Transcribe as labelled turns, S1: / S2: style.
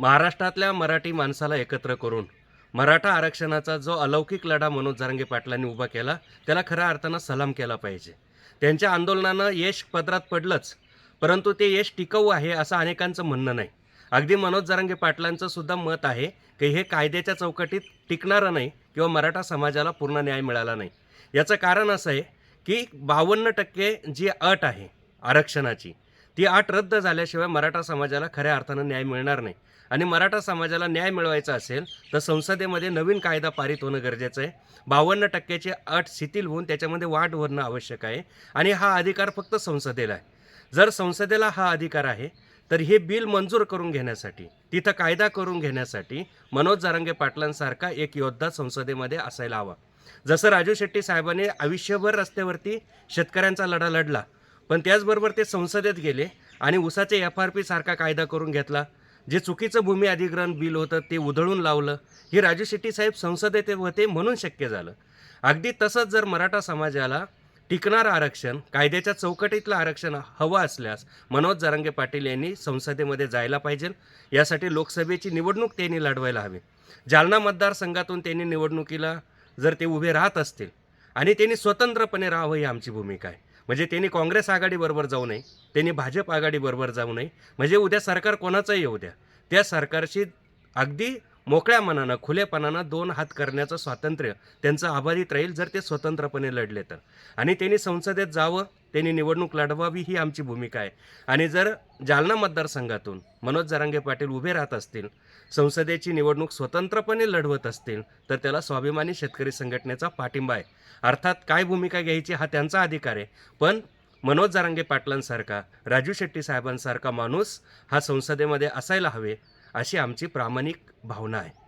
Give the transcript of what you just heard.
S1: महाराष्ट्रातल्या मराठी माणसाला एकत्र करून मराठा आरक्षणाचा जो अलौकिक लढा मनोज जरांगे पाटलांनी उभा केला त्याला खऱ्या अर्थानं सलाम केला पाहिजे. त्यांच्या आंदोलनानं यश पदरात पडलंच परंतु ते यश टिकाऊ आहे असं अनेकांचं म्हणणं नाही. अगदी मनोज जरांगे पाटलांचं सुद्धा मत आहे की हे कायद्याच्या चौकटीत टिकणारं नाही किंवा मराठा समाजाला पूर्ण न्याय मिळाला नाही. याचं कारण असं आहे की बावन्न टक्के जी अट आहे आरक्षणाची ती अट रद्द झाल्याशिवाय मराठा समाजाला खऱ्या अर्थानं न्याय मिळणार नाही. आणि मराठा समाजाला न्याय मिळवायचा असेल तर संसदेमध्ये नवीन कायदा पारित होणं गरजेचं आहे. बावन्न टक्क्याची अट शिथिल होऊन त्याच्यामध्ये वाढ होणं आवश्यक आहे. आणि हा अधिकार फक्त संसदेला आहे. जर संसदेला हा अधिकार आहे तर हे बिल मंजूर करून घेण्यासाठी तिथं कायदा करून घेण्यासाठी मनोज जारंगे पाटलांसारखा एक योद्धा संसदेमध्ये असायला हवा. जसं राजू शेट्टी साहेबांनी आयुष्यभर रस्त्यावरती शेतकऱ्यांचा लढा लढला पण त्याचबरोबर ते संसदेत गेले आणि उसाचे एफ आर पी सारखा कायदा करून घेतला. जे चुकीचं भूमी अधिग्रहण बिल होतं ते उधळून लावलं. हे राजू शेट्टी साहेब संसदेत होते म्हणून शक्य झालं. अगदी तसंच जर मराठा समाजाला टिकणारं आरक्षण कायद्याच्या चौकटीतलं आरक्षण हवं असल्यास मनोज जरांगे पाटील यांनी संसदेमध्ये जायला पाहिजे. यासाठी लोकसभेची निवडणूक त्यांनी लढवायला हवी. जालना मतदारसंघातून त्यांनी निवडणुकीला जर ते उभे राहत असतील आणि त्यांनी स्वतंत्रपणे राहावं ही आमची भूमिका आहे. म्हणजे त्यांनी काँग्रेस आघाडीबरोबर जाऊ नये त्यांनी भाजप आघाडीबरोबर जाऊ नये. म्हणजे उद्या सरकार कोणाचंही येऊ द्या. त्या सरकारशी अगदी मोकळ्या मनानं खुलेपणानं दोन हात करण्याचं स्वातंत्र्य त्यांचं आभारीत राहील जर ते स्वतंत्रपणे लढले तर. आणि त्यांनी संसदेत जावं त्यांनी निवडणूक लढवावी ही आमची भूमिका आहे. आणि जर जालना मतदारसंघातून मनोज जरांगे पाटील उभे राहत असतील संसदेची निवडणूक स्वतंत्रपणे लढवत असतील तर त्याला स्वाभिमानी शेतकरी संघटनेचा पाठिंबा आहे. अर्थात काय भूमिका घ्यायची हा त्यांचा अधिकार आहे. पण मनोज जरांगे पाटलांसारखा राजू शेट्टी साहेबांसारखा माणूस हा संसदेमध्ये असायला हवे अशी आमची प्रामाणिक भावना आहे.